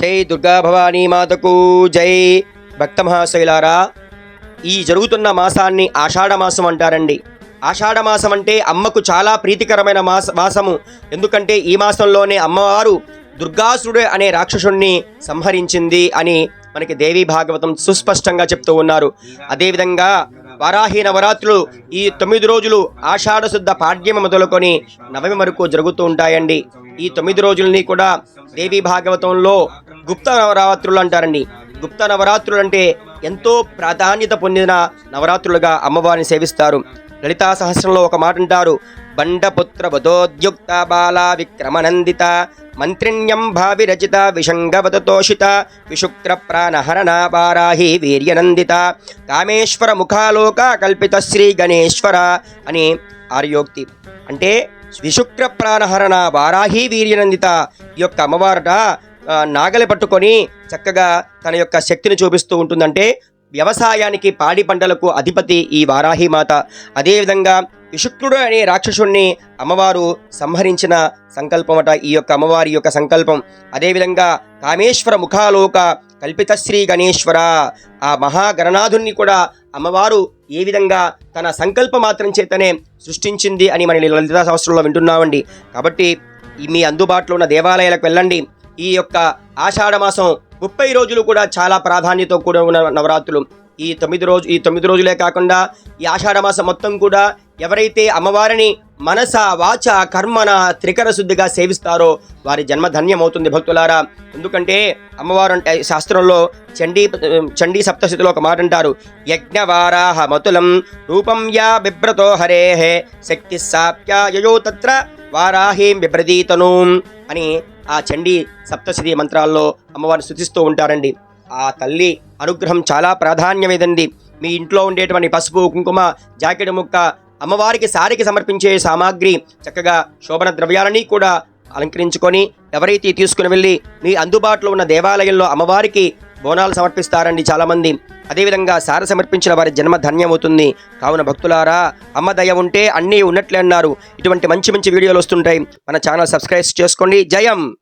జై దుర్గా భవానీ మాతకు జై. భక్త మహాశైలారా ఈ జరుగుతున్న మాసాన్ని ఆషాఢ మాసం అంటారండి. ఆషాఢ మాసం అంటే అమ్మకు చాలా ప్రీతికరమైన మాస మాసము. ఎందుకంటే ఈ మాసంలోనే అమ్మవారు దుర్గాసురుడే అనే రాక్షసుణ్ణి సంహరించింది అని మనకి దేవి భాగవతం సుస్పష్టంగా చెప్తూ ఉన్నారు. అదేవిధంగా వారాహి నవరాత్రులు ఈ తొమ్మిది రోజులు ఆషాఢశుద్ధ పాడ్యమ మొదలుకొని నవమి వరకు జరుగుతూ ఉంటాయండి. ఈ తొమ్మిది రోజుల్ని కూడా దేవి భాగవతంలో గుప్త నవరాత్రులు అంటారండి. గుప్త నవరాత్రులు అంటే ఎంతో ప్రాధాన్యత పొందిన నవరాత్రులుగా అమ్మవారిని సేవిస్తారు. లలితా సహస్రంలో ఒక మాట అంటారు. బండపుత్ర వధోద్యుక్త బాల విక్రమనందిత మంత్రిణ్యం భావి రచిత విషంగవతోషిత విశుక్ర ప్రాణహరణాబారాహి వీర్యనందిత కామేశ్వర ముఖాలోక కల్పిత శ్రీ గణేశ్వర అని ఆర్యోక్తి. అంటే విశుక్ర ప్రాణహరణ వారాహి వీర్యనందిత ఈ యొక్క అమ్మవారట నాగలి పట్టుకొని చక్కగా తన యొక్క శక్తిని చూపిస్తూ ఉంటుందంటే వ్యవసాయానికి పాడి పంటలకు అధిపతి ఈ వారాహి మాత. అదేవిధంగా విశుక్రుడు అనే రాక్షసుణ్ణి అమ్మవారు సంహరించిన సంకల్పమట ఈ యొక్క అమ్మవారి యొక్క సంకల్పం. అదేవిధంగా కామేశ్వర ముఖాలోక కల్పిత శ్రీ గణేశ్వర. ఆ మహాగణనాథుణ్ణి కూడా అమ్మవారు ఏ విధంగా తన సంకల్ప మాత్రం చేతనే సృష్టించింది అని మన లలితా సంవత్సరంలో వింటున్నామండి. కాబట్టి మీ అందుబాటులో ఉన్న దేవాలయాలకు వెళ్ళండి. ఈ యొక్క ఆషాఢమాసం ముప్పై రోజులు కూడా చాలా ప్రాధాన్యత కూడా ఉన్న నవరాత్రులు. ఈ తొమ్మిది రోజు ఈ తొమ్మిది రోజులే కాకుండా ఈ ఆషాఢమాసం మొత్తం కూడా ఎవరైతే అమ్మవారిని మనస వాచ కర్మన త్రికర శుద్ధిగా సేవిస్తారో వారి జన్మ ధన్యమవుతుంది భక్తులారా. ఎందుకంటే అమ్మవారు అంటే శాస్త్రంలో చండీ చండీ సప్తశతిలో ఒక మాట అంటారు. యజ్ఞవారాహ మతులం రూపం యా బిభ్రతో హరే శక్తి సాప్యాయో తత్ర వారాహీం బిభ్రదీతను అని ఆ చండీ సప్తశతి మంత్రాల్లో అమ్మవారిని స్థుతిస్తూ ఉంటారండి. ఆ తల్లి అనుగ్రహం చాలా ప్రాధాన్యమేదండి. మీ ఇంట్లో ఉండేటువంటి పసుపు కుంకుమ జాకెట్ ముక్క అమ్మవారికి సారికి సమర్పించే సామాగ్రి చక్కగా శోభన ద్రవ్యాలని కూడా అలంకరించుకొని ఎవరైతే తీసుకుని వెళ్ళి మీ అందుబాటులో ఉన్న దేవాలయంలో అమ్మవారికి బోనాలు సమర్పిస్తారండి చాలామంది. అదేవిధంగా సార సమర్పించిన వారి జన్మ ధన్యమవుతుంది. కావున భక్తులారా అమ్మ దయ ఉంటే అన్నీ ఉన్నట్లే అన్నారు. ఇటువంటి మంచి మంచి వీడియోలు వస్తుంటాయి. మన ఛానల్ సబ్స్క్రైబ్ చేసుకోండి. జయం!